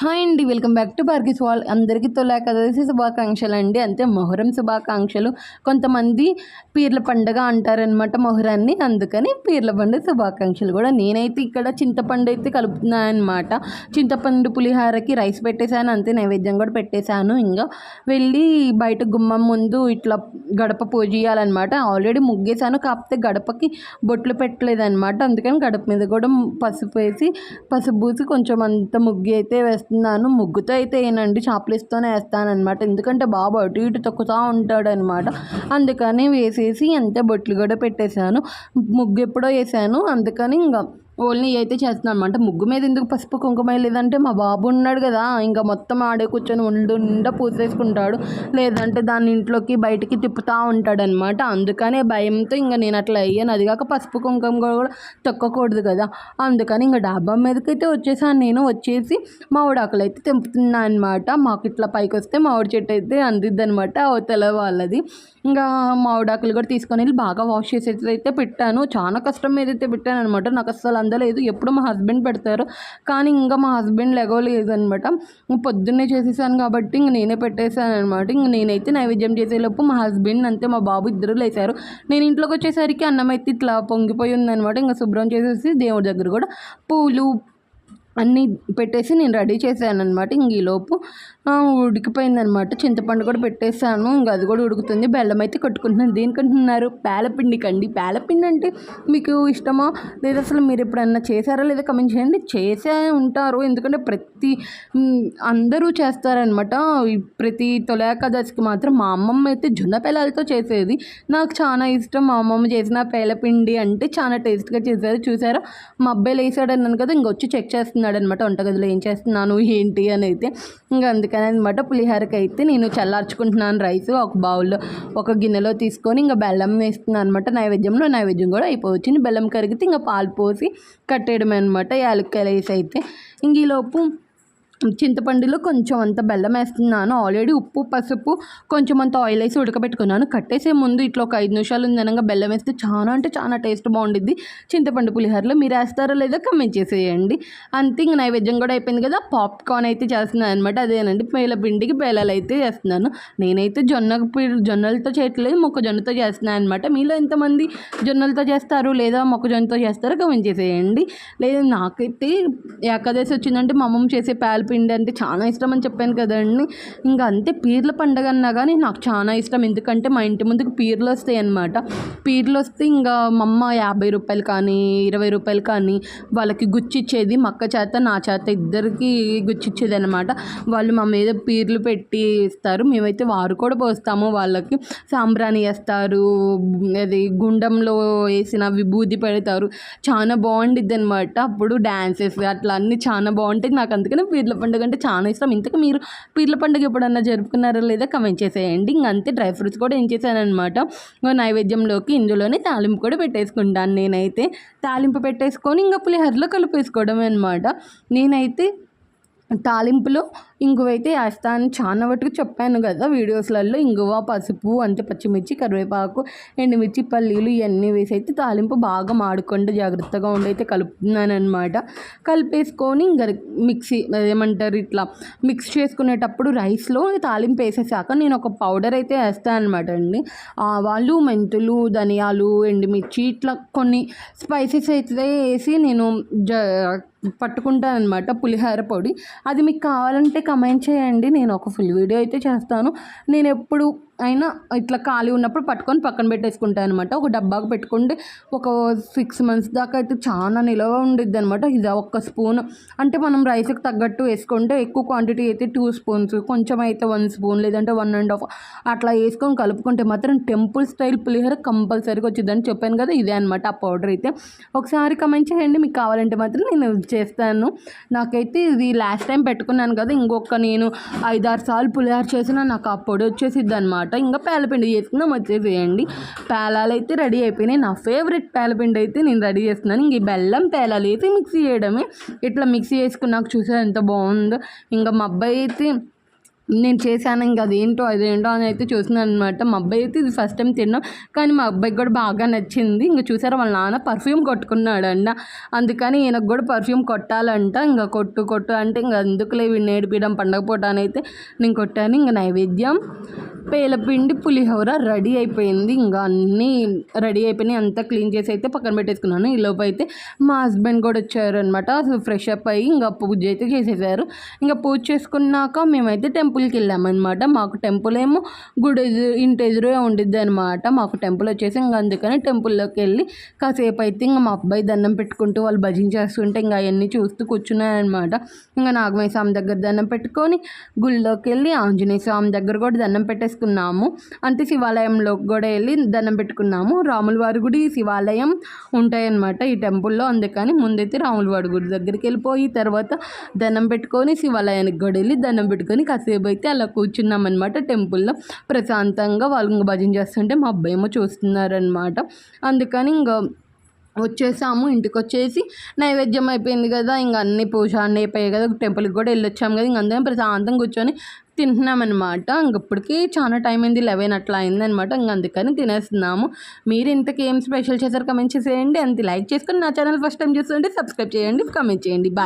Hi అండి welcome back to బార్గీస్ వాల్ అందరికీ తొలేకదసి శుభాకాంక్షలు అండి. అంతే మొహరం శుభాకాంక్షలు. కొంతమంది పీర్ల పండగ అంటారనమాట మొహరాన్ని. అందుకని పీర్ల పండుగ శుభాకాంక్షలు కూడా నేనైతే ఇక్కడ చింతపండు అయితే కలుపుతున్నాను అనమాట చింతపండు పులిహారకి రైస్ పెట్టేశాను అంతే నైవేద్యం కూడా పెట్టేశాను. ఇంకా వెళ్ళి బయట గుమ్మం ముందు ఇట్లా గడప పూజ చేయాలన్నమాట. ఆల్రెడీ ముగ్గేశాను కాకపోతే గడపకి బొట్లు పెట్టలేదన్నమాట. అందుకని గడప మీద కూడా పసుపు వేసి పసుపు పూసి కొంచెం అంత ముగ్గు అయితే వేస్తున్నాను ముగ్గుతో అయితే ఏనండి చాప్లిస్తోనే వేస్తాననమాట ఎందుకంటే బాబు అటు ఇటు తొక్కుతూ ఉంటాడు అనమాట అందుకని వేసేసి అంతే బొట్లు కూడా పెట్టేశాను. ముగ్గు ఎప్పుడో వేసాను. అందుకని ఇంకా ఓన్లీ అయితే చేస్తున్నాను. అనమాట ముగ్గు మీద ఎందుకు పసుపు కుంకుమ లేదంటే మా బాబు ఉన్నాడు కదా ఇంకా మొత్తం ఆడే కూర్చొని ఉండుండా పూసేసుకుంటాడు. లేదంటే దాన్ని ఇంట్లోకి బయటికి తిప్పుతూ ఉంటాడు అనమాట అందుకనే భయంతో ఇంకా నేను అట్లా అయ్యాను. అది కాక పసుపు కుంకుమ కూడా తొక్కకూడదు కదా. అందుకని ఇంకా డాబా మీదకి అయితే వచ్చేసాను నేను. వచ్చేసి మామిడి ఆకులు అయితే తెంపుతున్నా అనమాట మాకు ఇట్లా పైకి వస్తే మామిడి చెట్టు అయితే అందిద్ది అనమాట అవతల వాళ్ళది. ఇంకా మామిడి కూడా తీసుకొని వెళ్ళి బాగా వాష్ చేసేది అయితే పెట్టాను. చాలా కష్టం మీద అయితే పెట్టాను అనమాట నాకు అస్సలు అందలేదు. ఎప్పుడు మా హస్బెండ్ పెడతారు. కానీ ఇంకా మా హస్బెండ్ లెగవలేదు అనమాట పొద్దున్నే చేసేసాను కాబట్టి ఇంక నేనే పెట్టేశాను అనమాట ఇంక నేనైతే నైవేద్యం చేసేలోపు మా హస్బెండ్ అంతే మా బాబు ఇద్దరు లేచారు. నేను ఇంట్లోకి వచ్చేసరికి అన్నం అయితే ఇట్లా పొంగిపోయి ఉందనమాట ఇంకా శుభ్రం చేసేసి దేవుడి దగ్గర కూడా పూలు అన్నీ పెట్టేసి నేను రెడీ చేశాను అనమాట ఇంక ఈలోపు ఉడికిపోయిందనమాట చింతపండు కూడా పెట్టేశాను. ఇంకా అది కూడా ఉడుకుతుంది. బెల్లం అయితే కొట్టుకుంటున్నాను. దేనికంటున్నారు? పేలపిండి కండి. పేలపిండి అంటే మీకు ఇష్టమా? లేదా అసలు మీరు ఎప్పుడన్నా చేశారా? లేదా కమెంట్ చేయండి. చేసే ఉంటారు. ఎందుకంటే ప్రతి అందరూ చేస్తారనమాట ప్రతి తొలేకాదశికి మాత్రం మా అమ్మమ్మ అయితే జొన్న పేలాలతో చేసేది. నాకు చాలా ఇష్టం. మా అమ్మమ్మ చేసిన పేలపిండి అంటే చాలా టేస్ట్గా చేశారు. చూసారా? మా అబ్బాయి వేసాడన్నాను అన్నాను కదా ఇంకొచ్చి చెక్ చేస్తున్నాడు అనమాట వంటగదిలో ఏం చేస్తున్నాను? ఏంటి? అని అయితే. ఇంకా అందుకని అనమాట పులిహోరకి అయితే నేను చల్లార్చుకుంటున్నాను రైస్ ఒక బౌల్లో ఒక గిన్నెలో తీసుకొని ఇంకా బెల్లం వేస్తున్నాను అనమాట నైవేద్యంలో నైవేద్యం కూడా అయిపోవచ్చింది బెల్లం కరిగితే ఇంకా పాలు పోసి కట్టేయడమే అనమాట యాలక్కాయలు వేసి అయితే ఇంక ఈలోపు చింతపండులో కొంచెం అంత బెల్లం వేస్తున్నాను. ఆల్రెడీ ఉప్పు పసుపు కొంచెం అంత ఆయిల్ వేసి ఉడకబెట్టుకున్నాను. కట్టేసే ముందు ఇట్లా ఒక ఐదు నిమిషాలు ఉందనగా బెల్లం వేస్తే చాలా అంటే చాలా టేస్ట్ బాగుండిద్ది. చింతపండు పులిహోరలో మీరు వేస్తారో లేదో కమెంట్ చేసేయండి. అంతే ఇంక నైవేద్యం కూడా అయిపోయింది కదా. పాప్కార్న్ అయితే చేస్తున్నాను అనమాట అదేనండి. పేల పిండికి పేలాలు అయితే చేస్తున్నాను నేనైతే జొన్న జొన్నలతో చేయట్లేదు. మొక్కజొన్నతో చేస్తున్నాను అనమాట మీలో ఎంతమంది జొన్నలతో చేస్తారు లేదా మొక్కజొన్నతో చేస్తారో కమెంట్ చేసేయండి. లేదా నాకైతే ఏకాదశి వచ్చిందంటే మా అమ్మమ్మ చేసే పిండి అంటే చాలా ఇష్టం అని చెప్పాను కదండి. ఇంకా అంతే పీర్ల పండగ అన్నా కానీ నాకు చాలా ఇష్టం. ఎందుకంటే మా ఇంటి ముందుకు పీర్లు వస్తాయి అనమాట పీర్లు వస్తే ఇంకా మా అమ్మ యాభై రూపాయలు కానీ ఇరవై రూపాయలు కానీ వాళ్ళకి గుచ్చిచ్చేది మా అక్క చేత నా చేత ఇద్దరికి గుచ్చిచ్చేది అనమాట వాళ్ళు మా మీద పీర్లు పెట్టి ఇస్తారు. మేమైతే వారు కూడా పోస్తాము వాళ్ళకి. సాంబ్రాణి వేస్తారు. అది గుండంలో వేసిన విభూతి పెడతారు. చాలా బాగుండిద్ది అనమాట అప్పుడు డ్యాన్సెస్ అట్లా అన్నీ చాలా బాగుంటాయి. నాకు అందుకనే పీర్ల పండుగ అంటే చాలా ఇష్టం. ఇంతకు మీరు పీర్ల పండుగ ఎప్పుడన్నా జరుపుకున్నారా లేదా కమెంట్ చేసేయండి. ఇంక అంతే డ్రై ఫ్రూట్స్ కూడా ఏం చేశానమాట నైవేద్యంలోకి ఇందులోనే తాలింపు కూడా పెట్టేసుకుంటాను నేనైతే. తాలింపు పెట్టేసుకొని ఇంకా పులిహోరలో కలిపేసుకోవడమే అనమాట నేనైతే తాలింపులో ఇంగువ అయితే వేస్తాను చాలా వరకు చెప్పాను కదా వీడియోస్లలో. ఇంగువ పసుపు అంటే పచ్చిమిర్చి కరివేపాకు ఎండుమిర్చి పల్లీలు ఇవన్నీ వేసి అయితే తాలింపు బాగా మాడకుండా జాగ్రత్తగా ఉండి అయితే కలుపుతున్నానమాట కలిపేసుకొని ఇంకా మిక్సీ ఏమంటారు ఇట్లా మిక్స్ చేసుకునేటప్పుడు రైస్లో తాలింపు వేసేసాక నేను ఒక పౌడర్ అయితే వేస్తాను అనమాట అండి. ఆవాలు మెంతులు ధనియాలు ఎండుమిర్చి ఇట్లా కొన్ని స్పైసెస్ అయితే వేసి నేను జ పట్టుకుంటాను అనమాట పులిహోర పొడి. అది మీకు కావాలంటే కమెంట్ చేయండి. నేను ఒక ఫుల్ వీడియో అయితే చేస్తాను. నేను ఎప్పుడు అయినా ఇట్లా ఖాళీ ఉన్నప్పుడు పట్టుకొని పక్కన పెట్టేసుకుంటాయి అనమాట ఒక డబ్బాకు పెట్టుకుంటే ఒక సిక్స్ మంత్స్ దాకా అయితే చాలా నిలవ ఉండిద్ది అనమాట ఇది ఒక్క స్పూన్. అంటే మనం రైస్కి తగ్గట్టు వేసుకుంటే ఎక్కువ క్వాంటిటీ అయితే టూ స్పూన్స్ కొంచెం అయితే వన్ స్పూన్ లేదంటే వన్ అండ్ హాఫ్ అట్లా వేసుకొని కలుపుకుంటే మాత్రం టెంపుల్ స్టైల్ పులిహోర కంపల్సరీగా వచ్చిందని చెప్పాను కదా ఇదే అనమాట ఆ పౌడర్ అయితే. ఒకసారి కమెంట్ చేయండి మీకు కావాలంటే మాత్రం నేను చేస్తాను. నాకైతే ఇది లాస్ట్ టైం పెట్టుకున్నాను కదా ఇంకొక నేను ఐదారు సార్లు పులిహోర చేసిన నాకు ఆ పొడి వచ్చేసిద్ది అనమాట ఇంకా పేలపిండి చేసుకుందాం వచ్చేసేయండి పేలాలు అయితే రెడీ అయిపోయినాయి. నా ఫేవరెట్ పేలపిండి అయితే నేను రెడీ చేస్తున్నాను. ఇంక ఈ బెల్లం పేలాలు వేసి మిక్సీ చేయడమే. ఇట్లా మిక్సీ చేసుకున్నాక చూసా ఎంత బాగుందో. ఇంకా మా అబ్బాయి అయితే నేను చేశాను ఇంకా అదేంటో అదేంటో అని అయితే చూస్తున్నాను అనమాట. మా అబ్బాయి అయితే ఇది ఫస్ట్ టైం తిన్నాం. కానీ మా అబ్బాయికి కూడా బాగా నచ్చింది. ఇంకా చూసారా వాళ్ళ నాన్న పర్ఫ్యూమ్ కొట్టుకున్నాడంట. అందుకని ఈయనకు కూడా పర్ఫ్యూమ్ కొట్టాలంట. ఇంకా కొట్టు కొట్టు అంటే ఇంకా అందుకులే వీడిని నేడిపించడం పండగ పూట అని అయితే నేను కొట్టాను. ఇంకా నైవేద్యం. పేలపిండి పులిహోర రెడీ అయిపోయింది. ఇంకా అన్నీ రెడీ అయిపోయినాయి. అంతా క్లీన్ చేసి అయితే పక్కన పెట్టేసుకున్నాను. ఈ అయితే మా హస్బెండ్ కూడా వచ్చారు అనమాట ఫ్రెష్ అప్ అయ్యి ఇంకా పూజ అయితే చేసేసారు. ఇంకా పూజ చేసుకున్నాక మేమైతే టెంపుల్కి వెళ్ళామన్నమాట. మాకు టెంపుల్ ఏమో గుడి ఎదురు ఇంటి ఎదురుగా ఉండిద్ది అనమాట మాకు టెంపుల్ వచ్చేసి ఇంకా అందుకని టెంపుల్లోకి వెళ్ళి కాసేపు అయితే ఇంకా మా అబ్బాయి దండం పెట్టుకుంటూ వాళ్ళు భజన చేస్తుంటే ఇంకా అవన్నీ చూస్తూ కూర్చున్నాయన్నమాట ఇంకా నాగమయ్య స్వామి దగ్గర దండం పెట్టుకొని గుళ్ళోకి వెళ్ళి ఆంజనేయ స్వామి దగ్గర కూడా దండం పెట్టేసి చేసుకున్నాము. అంటే శివాలయంలో కూడా వెళ్ళి దండం పెట్టుకున్నాము. రాముల వారి గుడి శివాలయం ఉంటాయన్నమాట ఈ టెంపుల్లో. అందుకని ముందైతే రాముల వారి గుడి దగ్గరికి వెళ్ళిపోయి తర్వాత దండం పెట్టుకొని శివాలయానికి కూడా వెళ్ళి దండం పెట్టుకొని కాసేపు అయితే అలా కూర్చున్నాం అనమాట టెంపుల్లో. ప్రశాంతంగా వాళ్ళు భజన చేస్తుంటే మా అబ్బాయిమో చూస్తున్నారనమాట అందుకని ఇంకా వచ్చేసాము. ఇంటికి వచ్చేసి నైవేద్యం అయిపోయింది కదా ఇంకా అన్ని పూజ అన్నీ అయిపోయాయి కదా టెంపుల్కి కూడా వెళ్ళొచ్చాము కదా ఇంక అందరం ప్రశాంతంగా కూర్చొని తింటున్నామన్నమాట. ఇంకప్పటికీ చాలా టైం అయింది లెవెన్ అట్లా అయిందనమాట ఇంక అందుకని తినేస్తున్నాము. మీరు ఇంతకీ ఏం స్పెషల్ చేశారు? కమెంట్ చేసేయండి. అంత. లైక్ చేసుకొని నా ఛానల్ ఫస్ట్ టైం చూస్తుంటే సబ్స్క్రైబ్ చేయండి కమెంట్ చేయండి. బాయ్